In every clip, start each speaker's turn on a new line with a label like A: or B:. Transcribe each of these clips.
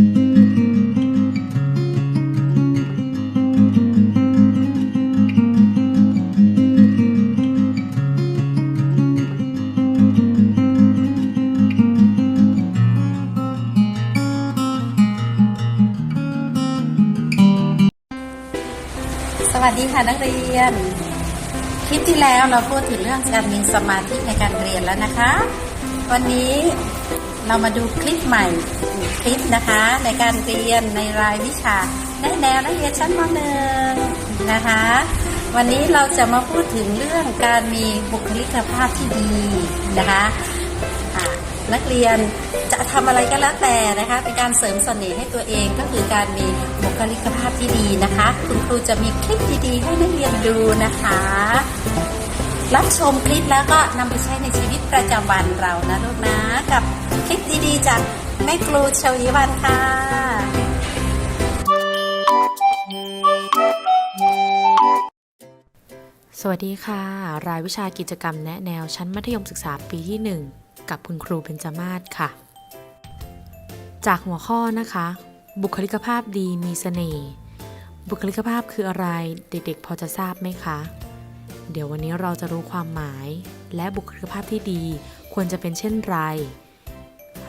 A: สวัสดีค่ะนักเรียน คลิปที่แล้วเราพูดถึงเรื่องการมีสมาธิในการเรียนแล้วนะคะ วันนี้ เรามาดูคลิปใหม่คลิปนะคะ ในการเรียนในรายวิชาแนแนวนักเรียนชั้นม .1 นะคะ วันนี้เราจะมาพูดถึงเรื่องการมีบุคลิกภาพที่ดีนะคะะนักเรียนจะทำอะไรก็แล้วแต่นะคะ เป็นการเสริมเสน่ห์ให้ตัวเองก็คือการมีบุคลิกภาพที่ดีนะคะ คุณครูจะมีคลิปดีๆ ให้นักเรียนดูนะคะ รับชมคลิปแล้วก็นำไปใช้ในชีวิตประจำวันเรานะลูกนะกับ ลิปดีๆ จากแม่ครูชวีวันค่ะ
B: สวัสดีค่ะ รายวิชากิจกรรมแนะแนวชั้นมัธยมศึกษาปีที่ 1 กับคุณครูเบญจมาศค่ะ จากหัวข้อนะคะ บุคลิกภาพดีมีเสน่ห์บุคลิกภาพคืออะไรเด็กๆ พอจะทราบไหมคะ เดี๋ยววันนี้เราจะรู้ความหมาย และบุคลิกภาพที่ดีควรจะเป็นเช่นไร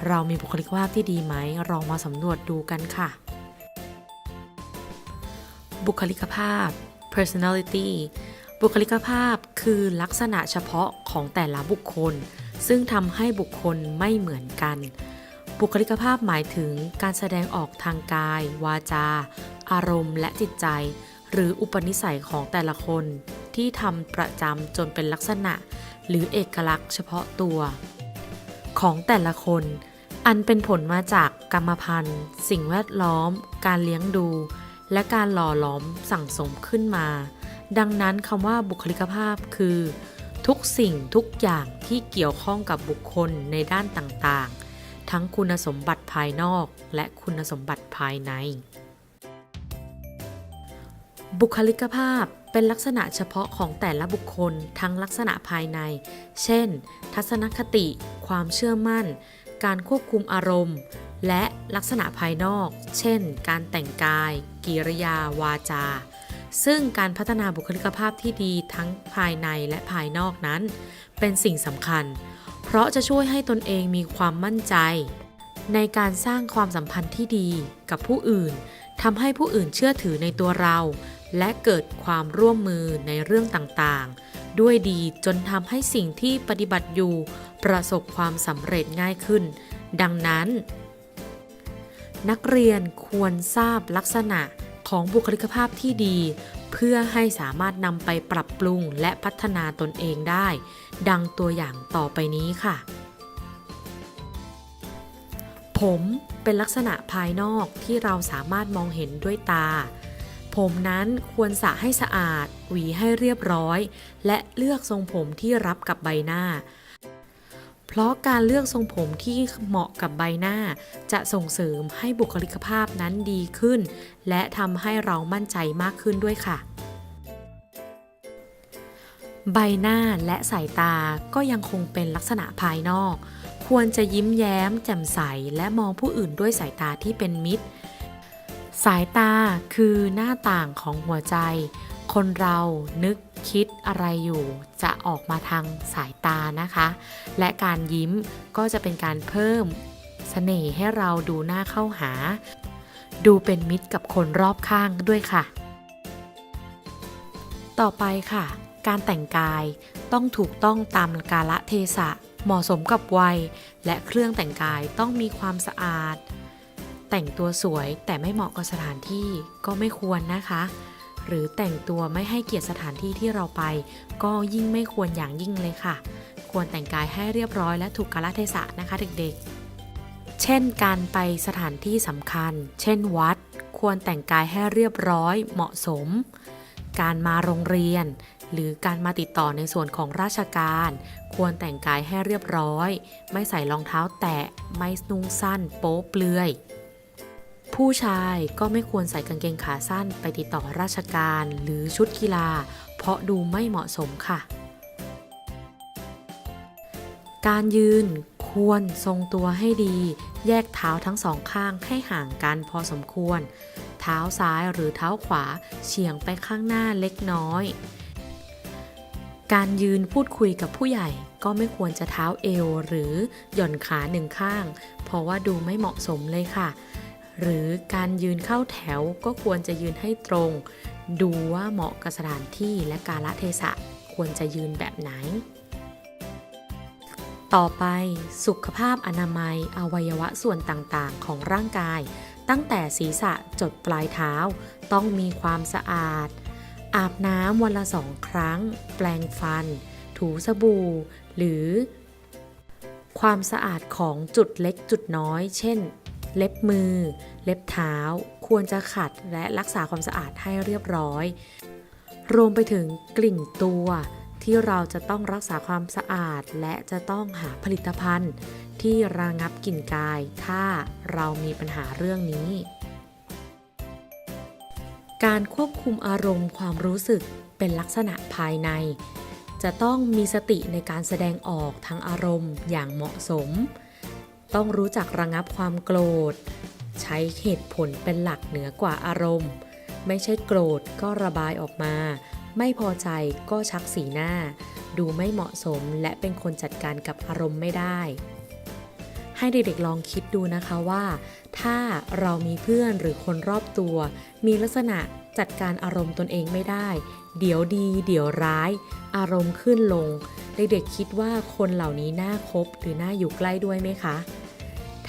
B: เรามีบุคลิกภาพที่ดีไหมลองมาสำรวจดูกันค่ะ บุคลิกภาพ personality บุคลิกภาพคือลักษณะเฉพาะของแต่ละบุคคล ซึ่งทำให้บุคคลไม่เหมือนกัน บุคลิกภาพหมายถึงการแสดงออกทางกาย วาจา อารมณ์ และจิตใจ หรืออุปนิสัยของแต่ละคน ที่ทำประจำจนเป็นลักษณะ หรือเอกลักษณ์เฉพาะตัว ของแต่ละคน อันเป็นผลมาจากกรรมพันธุ์ สิ่งแวดล้อม การเลี้ยงดู และการหล่อหลอมสั่งสมขึ้นมา ดังนั้นคำว่าบุคลิกภาพคือ ทุกสิ่งทุกอย่างที่เกี่ยวข้องกับบุคคลในด้านต่างๆ ทั้งคุณสมบัติภายนอกและคุณสมบัติภายใน บุคลิกภาพเป็นลักษณะเฉพาะของแต่ละบุคคลทั้งลักษณะภายใน เช่น ทัศนคติ ความเชื่อมั่น การควบคุมอารมณ์ และลักษณะภายนอก เช่น การแต่งกาย กิริยา วาจา ซึ่งการพัฒนาบุคลิกภาพที่ดีทั้งภายในและภายนอกนั้น เป็นสิ่งสำคัญ เพราะจะช่วยให้ตนเองมีความมั่นใจ ในการสร้างความสัมพันธ์ที่ดีกับผู้อื่นทำให้ผู้อื่นเชื่อถือในตัวเรา และเกิดความร่วมมือในเรื่องต่างๆ ด้วยดีจนทำให้สิ่งที่ปฏิบัติอยู่ ประสบความสำเร็จง่ายขึ้น ดังนั้น นักเรียนควรทราบลักษณะของบุคลิกภาพที่ดี เพื่อให้สามารถนำไปปรับปรุงและพัฒนาตนเองได้ ดังตัวอย่างต่อไปนี้ค่ะ ผมเป็นลักษณะภายนอกที่เราสามารถมองเห็นด้วยตา ผมนั้นควรสระให้สะอาด หวีให้เรียบร้อย และเลือกทรงผมที่รับกับใบหน้า เพราะการเลือกทรงผมที่เหมาะกับใบหน้า จะส่งเสริมให้บุคลิกภาพนั้นดีขึ้น และทำให้เรามั่นใจมากขึ้นด้วยค่ะ ใบหน้าและสายตาก็ยังคงเป็นลักษณะภายนอก ควรจะยิ้มแย้ม แจ่มใส และมองผู้อื่นด้วยสายตาที่เป็นมิตร สายตาคือหน้าต่างของหัวใจ คนเรานึกคิดอะไรอยู่จะออกมาทางสายตานะคะ และการยิ้มก็จะเป็นการเพิ่มเสน่ห์ให้เราดูหน้าเข้าหา ดูเป็นมิตรกับคนรอบข้างด้วยค่ะ ต่อไปค่ะ การแต่งกายต้องถูกต้องตามกาละเทศะ เหมาะสมกับวัย และเครื่องแต่งกายต้องมีความสะอาด แต่งตัวสวยแต่ไม่เหมาะกับสถานที่ก็ไม่ควรนะคะ หรือแต่งตัวไม่ให้เกียรติสถานที่ที่เราไป ก็ยิ่งไม่ควรอย่างยิ่งเลยค่ะ ควรแต่งกายให้เรียบร้อยและถูกกาลเทศะนะคะเด็กๆ เช่นการไปสถานที่สำคัญ เช่นวัด ควรแต่งกายให้เรียบร้อยเหมาะสม การมาโรงเรียน หรือการมาติดต่อในส่วนของราชการ ควรแต่งกายให้เรียบร้อย ไม่ใส่รองเท้าแตะไม่นุ่งสั้น โป๊เปลือย ผู้ชายก็ไม่ควรใส่กางเกงขาสั้นไปติดต่อราชการหรือชุดกีฬา เพราะดูไม่เหมาะสมค่ะ การยืนควรทรงตัวให้ดี แยกเท้าทั้งสองข้างให้ห่างกันพอสมควร เท้าซ้ายหรือเท้าขวาเฉียงไปข้างหน้าเล็กน้อย การยืนพูดคุยกับผู้ใหญ่ก็ไม่ควรจะเท้าเอวหรือหย่อนขาหนึ่งข้าง เพราะว่าดูไม่เหมาะสมเลยค่ะ หรือการยืนเข้าแถวก็ควรจะยืนให้ตรง ดูว่าเหมาะกับสถานที่และกาลเทศะควรจะยืนแบบไหน ต่อไปสุขภาพอนามัย อวัยวะส่วนต่างๆ ของร่างกาย ตั้งแต่ศีรษะจดปลายเท้า ต้องมีความสะอาด อาบน้ำวันละสองครั้ง แปลงฟัน ถูสบู่ หรือความสะอาดของจุดเล็กจุดน้อย เช่น เล็บมือ เล็บเท้า ควรจะขัดและรักษาความสะอาดให้เรียบร้อย รวมไปถึงกลิ่นตัว ที่เราจะต้องรักษาความสะอาด และจะต้องหาผลิตภัณฑ์ ที่ระงับกลิ่นกาย ถ้าเรามีปัญหาเรื่องนี้ การควบคุมอารมณ์ความรู้สึกเป็นลักษณะภายใน จะต้องมีสติในการแสดงออกทางอารมณ์อย่างเหมาะสม ต้องรู้จักระงับความโกรธ ใช้เหตุผลเป็นหลักเหนือกว่าอารมณ์ ไม่ใช่โกรธก็ระบายออกมา ไม่พอใจก็ชักสีหน้า ดูไม่เหมาะสมและเป็นคนจัดการกับอารมณ์ไม่ได้ ให้เด็กๆลองคิดดูนะคะว่า ถ้าเรามีเพื่อนหรือคนรอบตัว มีลักษณะจัดการอารมณ์ตนเองไม่ได้ เดี๋ยวดี เดี๋ยวร้าย อารมณ์ขึ้นลง เด็กๆคิดว่าคนเหล่านี้น่าคบหรือน่าอยู่ใกล้ด้วยไหมคะ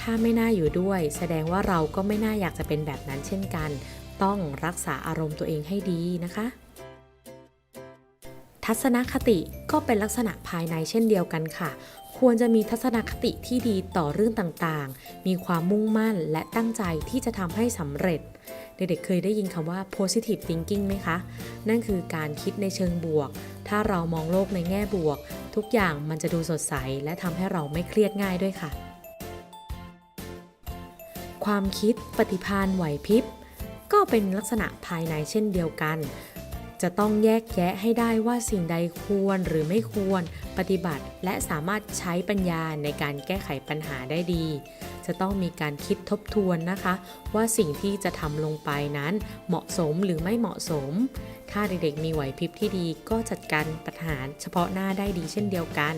B: ถ้าไม่น่าอยู่ด้วย แสดงว่าเราก็ไม่น่าอยากจะเป็นแบบนั้นเช่นกัน ต้องรักษาอารมณ์ตัวเองให้ดีนะคะ ทัศนคติก็เป็นลักษณะภายในเช่นเดียวกันค่ะ ควรจะมีทัศนคติที่ดีต่อเรื่องต่างๆ มีความมุ่งมั่นและตั้งใจที่จะทำให้สำเร็จเด็กๆเคยได้ยินคำว่า positive thinking ไหมคะ นั่นคือการคิดในเชิงบวก ถ้าเรามองโลกในแง่บวก ทุกอย่างมันจะดูสดใส และทำให้เราไม่เครียดง่ายด้วยค่ะ ความคิด ปฏิภาณไหวพริบ ก็เป็นลักษณะภายในเช่นเดียวกัน จะต้องแยกแยะให้ได้ว่าสิ่งใดควรหรือไม่ควรปฏิบัติ และสามารถใช้ปัญญาในการแก้ไขปัญหาได้ดี จะต้องมีการคิดทบทวนนะคะ ว่าสิ่งที่จะทำลงไปนั้นเหมาะสมหรือไม่เหมาะสม ถ้าเด็กๆมีไหวพริบที่ดีก็จัดการปัญหาเฉพาะหน้าได้ดีเช่นเดียวกัน